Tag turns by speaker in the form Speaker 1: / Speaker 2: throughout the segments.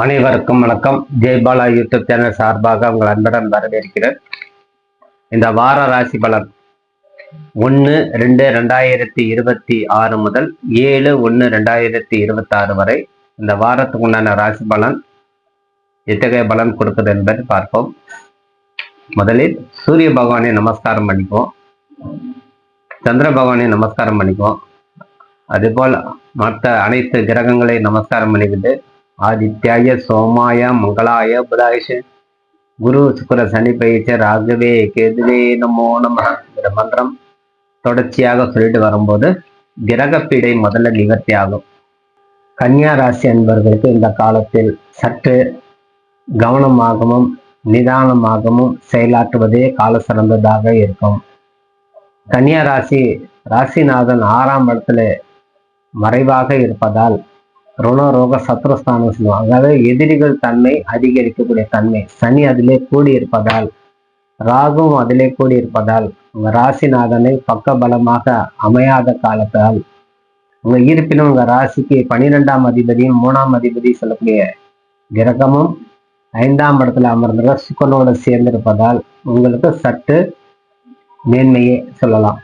Speaker 1: அனைவருக்கும் வணக்கம். Jaibala YouTube channel சார்பாக உங்கள் அன்புடன் வரவேற்கிறேன். இந்த வார ராசி பலன் ஒன்று ரெண்டு ரெண்டாயிரத்தி இருபத்தி ஆறு முதல் ஏழு ஒன்று ரெண்டாயிரத்தி இருபத்தி ஆறு வரை இந்த வாரத்துக்கு உண்டான ராசி பலன் எத்தகைய பலன் கொடுக்குது என்பதை பார்ப்போம். முதலில் சூரிய பகவானை நமஸ்காரம் பண்ணிக்குவோம். சந்திர பகவானை நமஸ்காரம் பண்ணிக்குவோம். அதுபோல் மற்ற அனைத்து கிரகங்களை நமஸ்காரம் பண்ணிக்கிட்டு ஆதித்யாய சோமாய மங்களாய புதாயிஷ குரு சுக்கர சனி பயிற்சி ராகவே கேதுவே நமோ நம மந்திரம் தொடர்ச்சியாக சொல்லிட்டு வரும்போது கிரகப்பீடை முதல்ல நிவர்த்தி ஆகும். கன்னியா ராசி அன்பர்களுக்கு இந்த காலத்தில் சற்று கவனமாகவும் நிதானமாகவும் செயலாற்றுவதே கால சிறந்ததாக இருக்கும். கன்னியா ராசி ராசிநாதன் ஆறாம் இடத்துல மறைவாக இருப்பதால் ருணரோக சத்ரஸ்தானம் சொல்லுவாங்க. அதாவது எதிரிகள் தன்மை அதிகரிக்கக்கூடிய தன்மை. சனி அதிலே கூடி இருப்பதால் ராகும் அதிலே கூடி இருப்பதால் உங்க ராசிநாதனை பக்க பலமாக அமையாத காலத்தால் உங்க இருப்பினும் உங்க ராசிக்கு பனிரெண்டாம் அதிபதியும் மூணாம் அதிபதி சொல்லக்கூடிய கிரகமும் ஐந்தாம் இடத்துல அமர்ந்த சுக்கனோடு சேர்ந்திருப்பதால் உங்களுக்கு சற்று மேன்மையே சொல்லலாம்.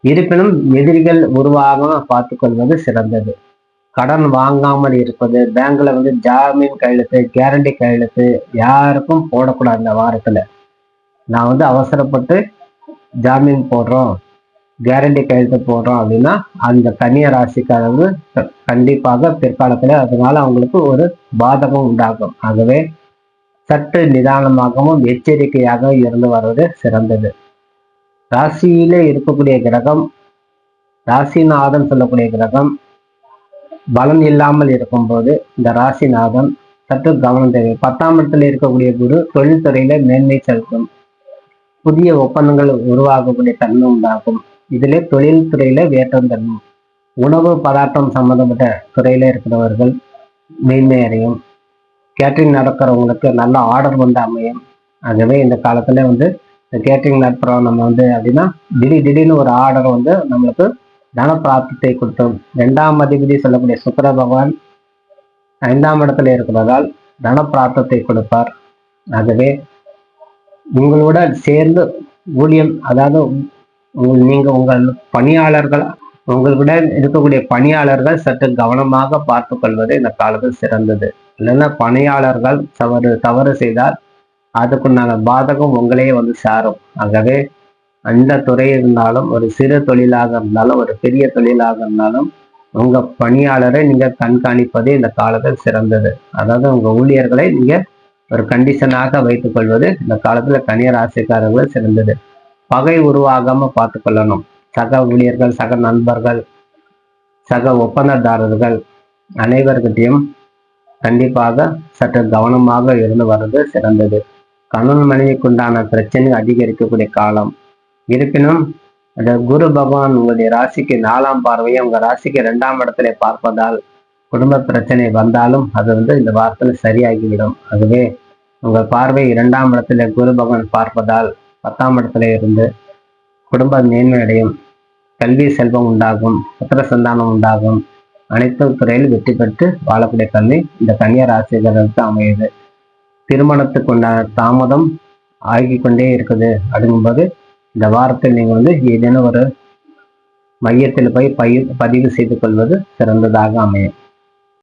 Speaker 1: இருப்பினும் எதிரிகள் உருவாக பார்த்துக்கொள்வது சிறந்தது. கடன் வாங்காமல் இருப்பது பேங்க்ல வந்து ஜாமீன் கையெழுத்து கேரண்டி கையெழுத்து யாருக்கும் போடக்கூடாது இந்த வாரத்தில். நான் வந்து அவசரப்பட்டு ஜாமீன் போடுறோம் கேரண்டி கையெழுத்து போடுறோம் அப்படின்னா அந்த கன்னிய ராசிக்காரங்க கண்டிப்பாக பிற்காலத்தில் அதனால அவங்களுக்கு ஒரு பாதகம் உண்டாகும். ஆகவே சற்று நிதானமாகவும் எச்சரிக்கையாக இருந்து வருவது சிறந்தது. ராசியிலே இருக்கக்கூடிய கிரகம் ராசிநாதன் சொல்லக்கூடிய கிரகம் பலன் இல்லாமல் இருக்கும்போது இந்த ராசிநாதன் சற்று கவனம் தேவை. பத்தாம் இடத்துல இருக்கக்கூடிய குரு தொழில்துறையில மேன்மை செலுத்தும். புதிய ஒப்பந்தங்கள் உருவாகக்கூடிய தன்மை உண்டாகும். இதிலே தொழில்துறையில வேற்றம் தன்மை உணவு பதார்த்தம் சம்பந்தப்பட்ட துறையில இருக்கிறவர்கள் மேன்மை அடையும். கேட்ரிங் நடக்கிறவங்களுக்கு நல்ல ஆர்டர் வந்து அமையும். ஆகவே இந்த காலத்துல வந்து இந்த கேட்ரிங் நடத்துறோம் நம்ம வந்து அப்படின்னா திடீர் திடீர்னு ஒரு ஆர்டர் வந்து நம்மளுக்கு தன பிராப்தத்தை கொடுத்தோம் இரண்டாம் அதிபதி சொல்லக்கூடிய சுக்கர பகவான் ஐந்தாம் இடத்துல இருக்கிறதால் தன பிராப்தத்தை கொடுப்பார். ஆகவே உங்களோட சேர்ந்து ஊழியம் அதாவது நீங்க உங்கள் பணியாளர்கள் உங்களுடன் இருக்கக்கூடிய பணியாளர்கள் சற்று கவனமாக பார்த்து கொள்வது இந்த காலத்தில் சிறந்தது. இல்லைன்னா பணியாளர்கள் தவறு தவறு செய்தால் அதுக்குண்டான பாதகம் உங்களையே வந்து சாரும். ஆகவே அந்த துறை இருந்தாலும் ஒரு சிறு தொழிலாக இருந்தாலும் ஒரு பெரிய தொழிலாக இருந்தாலும் உங்க பணியாளரை நீங்க கண்காணிப்பதே இந்த காலத்தில் சிறந்தது. அதாவது உங்க ஊழியர்களை நீங்க ஒரு கண்டிஷனாக வைத்துக் கொள்வது இந்த காலத்துல கனியர் சிறந்தது. பகை உருவாகாம பார்த்து கொள்ளணும் சக ஊழியர்கள் சக நண்பர்கள் சக ஒப்பந்ததாரர்கள் அனைவர்கிட்டையும் கண்டிப்பாக சற்று கவனமாக இருந்து வர்றது சிறந்தது. கணவன் மனைவிக்குண்டான பிரச்சனை அதிகரிக்கக்கூடிய காலம். இருப்பினும் அந்த குரு பகவான் உங்களுடைய ராசிக்கு நாலாம் பார்வையை உங்க ராசிக்கு இரண்டாம் இடத்துல பார்ப்பதால் குடும்ப பிரச்சனை வந்தாலும் அது வந்து இந்த வாரத்தில் சரியாகிவிடும். அதுவே உங்கள் பார்வை இரண்டாம் இடத்துல குரு பகவான் பார்ப்பதால் பத்தாம் இடத்துல இருந்து குடும்ப மேன்மை அடையும் கல்வி செல்வம் உண்டாகும் புத்திர சந்தானம் உண்டாகும். அனைத்து துறையில் வெற்றி பெற்று வாழக்கூடிய தன்மை இந்த கன்னியா ராசிகளுக்கு அமையுது. திருமணத்துக்கு உண்டான தாமதம் ஆகி கொண்டே இருக்குது. அப்படிங்கும்போது இந்த வாரத்தில் நீங்கள் வந்து ஏதேனும் ஒரு மையத்தில் போய் பதிவு செய்து கொள்வது சிறந்ததாக அமையும்.